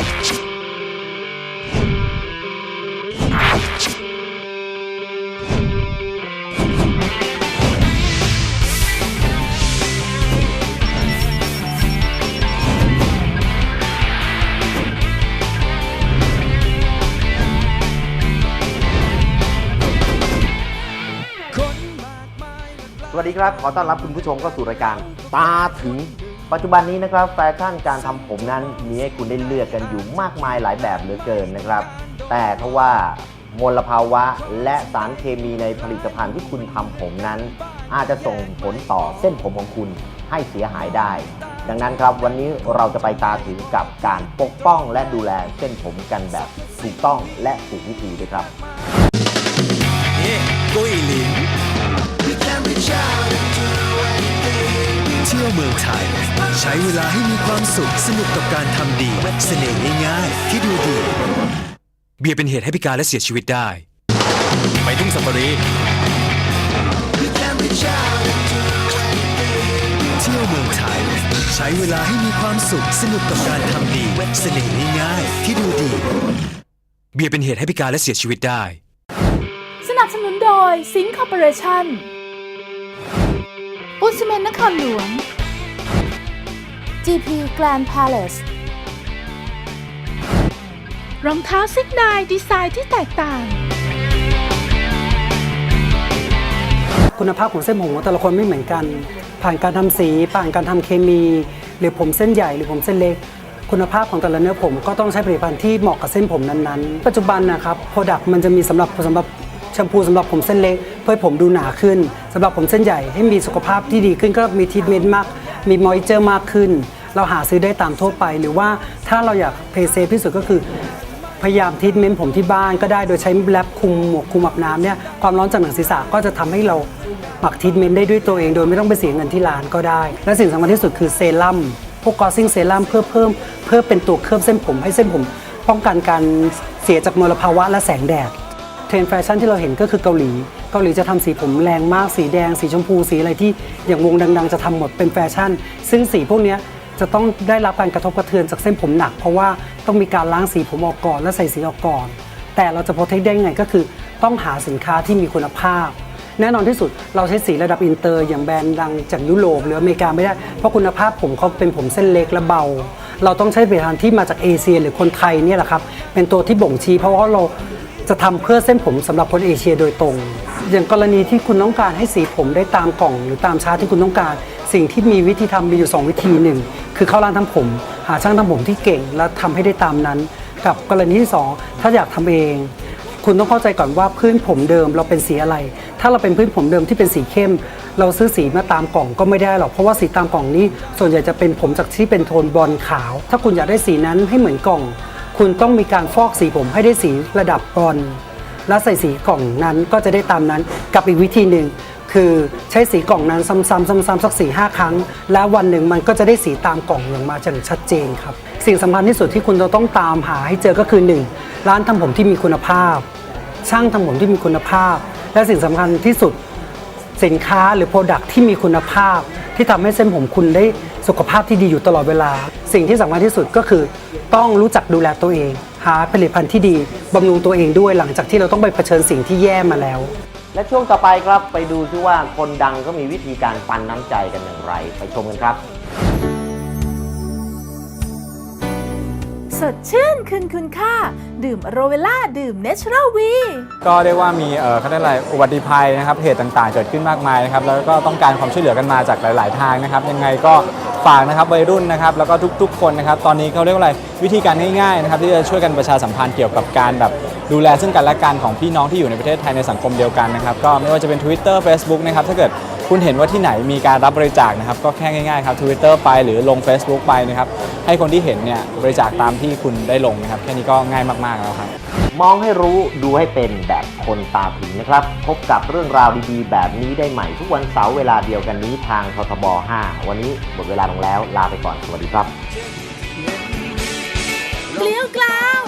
สวัสดีครับ ขอต้อนรับคุณผู้ชมเข้าสู่รายการตาถึง ปัจจุบันนี้นะครับแฟชั่นการทำผมนั้นมีให้คุณได้เลือกกันอยู่มากมายหลายแบบเหลือเกินนะครับ แต่ถ้าว่ามลภาวะและสารเคมีในผลิตภัณฑ์ที่คุณทำผมนั้น อาจจะส่งผลต่อเส้นผมของคุณให้เสียหายได้ ดังนั้นครับวันนี้เราจะไปตาถึงกับการปกป้องและดูแลเส้นผมกันแบบถูกต้องและถูกวิธีด้วยครับเเที่ยวเมืองไทย ใช้เวลาให้มีความสุขสนุกกับการทำดีเสน่ห์ง่ายๆ ที่ดูดี เบียร์เป็นเหตุให้พิการและเสียชีวิตได้ ไปทุ่งซาฟารีเที่ยวเมืองไทย ใช้เวลาให้มีความสุขสนุกกับการทำดีเสน่ห์ง่ายๆ ที่ดูดี เบียร์เป็นเหตุให้พิการและเสียชีวิตได้ สนับสนุนโดยซิงค์คอร์ปอเรชั่นปูนซีเมนต์นครหลวง GP Grand Palace รองเท้าซิกนายดีไซน์ที่แตกต่าง คุณภาพของเส้นผมของแต่ละคนไม่เหมือนกัน ผ่านการทำสี ผ่านการทำเคมี หรือผมเส้นใหญ่หรือผมเส้นเล็ก คุณภาพของแต่ละเนื้อผมก็ต้องใช้ผลิตภัณฑ์ที่เหมาะกับเส้นผมนั้นๆ ปัจจุบันนะครับโปรดักต์มันจะมีสำหรับสำหรับแชมพูสำหรับผมเส้นเล็ก เพื่อให้ผมดูหนาขึ้นสำหรับผมเส้นใหญ่ให้มีสุขภาพที่ดีขึ้นก็มีทรีทเมนต์มาก มีมอยเจอร์มากขึ้น เราหาซื้อได้ตามทั่วไป หรือว่าถ้าเราอยากเพย์เซฟที่สุดก็คือพยายามทรีทเมนต์ผมที่บ้านก็ได้โดยใช้แรปคุมหมวกคุมอาบน้ำเนี่ยความร้อนจากหนังศีรษะก็จะทำให้เราหมักทรีทเมนต์ได้ด้วยตัวเองโดยไม่ต้องไปเสียเงินที่ร้านก็ได้ และสิ่งสำคัญที่สุดคือเซรั่มพวกกอซิ่งเซรั่มเพื่อเพิ่มเพื่อเป็นตัวเคลือบเส้นผมให้เส้นผม ป้องกันการเสียจากมลภาวะและแสงแดดเทรนด์แฟชั่นที่เราเห็นก็คือเกาหลี เกาหลีจะทำสีผมแรงมากสีแดง สีชมพูสีอะไรที่อย่างวงดัง ๆ จะทำหมดเป็นแฟชั่น ซึ่งสีพวกนี้จะต้องได้รับการกระทบกระเทือนจากเส้นผมหนัก เพราะว่าต้องมีการล้างสีผมออกก่อนและใส่สีออกก่อน แต่เราจะโปรเทคได้ไงก็คือ ต้องหาสินค้าที่มีคุณภาพ แน่นอนที่สุดเราใช้สีระดับอินเตอร์ อย่างแบรนด์ดังจากยุโรปหรืออเมริกาไม่ได้เพราะคุณภาพผมเขาเป็นผมเส้นเล็กและเบา เราต้องใช้ผลิตภัณฑ์ที่มาจากเอเชีย หรือคนไทยเนี่ยแหละครับเป็นตัวที่บ่งชี้เพราะว่าเรา จะทำเพื่อเส้นผมสำหรับคนเอเชียโดยตรง อย่างกรณีที่คุณต้องการให้สีผมได้ตามกล่อง หรือตามชาร์ตที่คุณต้องการ สิ่งที่มีวิธีทำมีอยู่ 2 วิธีหนึ่งคือเข้าร้านทำผม หาช่างทำผมที่เก่ง แล้วทำให้ได้ตามนั้น กับกรณีที่ 2 ถ้าอยากทำเอง คุณต้องเข้าใจก่อนว่าพื้นผมเดิมเราเป็นสีอะไร ถ้าเราเป็นพื้นผมเดิมที่เป็นสีเข้ม เราซื้อสีมาตามกล่องก็ไม่ได้หรอกเพราะว่าสีตามกล่องนี้ ส่วนใหญ่จะเป็นผมจากที่เป็นโทนบอลขาว ถ้าคุณอยากได้สีนั้นให้เหมือนกล่อง คุณต้องมีการฟอกสีผมให้ได้สีระดับบอลแล้วใส่สีกล่องนั้นก็จะได้ตามนั้นกับอีกวิธีหนึ่งคือใช้สีกล่องนั้นซ้ำๆซ้ำๆสักสี่ห้าครั้ง แล้ววันหนึ่งมันก็จะได้สีตามกล่องอย่างมาอย่างชัดเจนครับ สิ่งสำคัญที่สุดที่คุณจะต้องตามหาให้เจอก็คือหนึ่งร้านทำผมที่มีคุณภาพ ช่างทำผมที่มีคุณภาพ และสิ่งสำคัญที่สุด สินค้าหรือโปรดักที่มีคุณภาพ ที่ทำให้เส้นผมคุณได้สุขภาพที่ดีอยู่ตลอดเวลา สิ่งที่สำคัญที่สุดก็คือ ต้องรู้จักดูแลตัวเอง หาผลิตภัณฑ์ที่ดีบำรุงตัวเองด้วยหลังจากที่เราต้องไปเผชิญสิ่งที่แย่มาแล้ว และช่วงต่อไปครับไปดูซิว่าคนดังก็มีวิธีการปันน้ำใจกันอย่างไร ไปชมกันครับ สดชื่นคืนคุณค่า ดื่มโรเวล่าดื่มเนเชอรัลวีก็เรียกว่ามีเอ่อเขาเรียกอะไรอุบัติภัยนะครับเหตุต่างๆ เกิดขึ้นมากมายนะครับแล้วก็ต้องการความช่วยเหลือกันมาจากหลาย ๆ ทางนะครับ ยังไงก็ฝากนะครับวัยรุ่นนะครับแล้วก็ทุก ๆ คนนะครับตอนนี้เขาเรียกว่าอะไรวิธีการง่ายๆนะครับที่จะช่วยกันประชาสัมพันธ์เกี่ยวกับการแบบดูแลซึ่งกันและกันของพี่น้องที่อยู่ในประเทศไทยในสังคมเดียวกันนะครับก็ไม่ว่าจะเป็น Twitter Facebook นะครับถ้าเกิด คุณเห็นว่าที่ไหนมีการรับบริจาคนะครับก็แค่ง่ายๆครับ Twitter ไปหรือลง Facebook ไปนะครับให้คนที่เห็นเนี่ยบริจาคตามที่คุณได้ลงนะครับแค่นี้ก็ง่ายมากๆแล้วครับ มองให้รู้ดูให้เป็นแบบคนตาถึงนะครับ พบกับเรื่องราวดีๆ แบบนี้ได้ใหม่ทุกวันเสาร์เวลาเดียวกันนี้ทางททบ 5 วันนี้หมดเวลาลงแล้วลาไปก่อนสวัสดีครับ เกลียวกลาว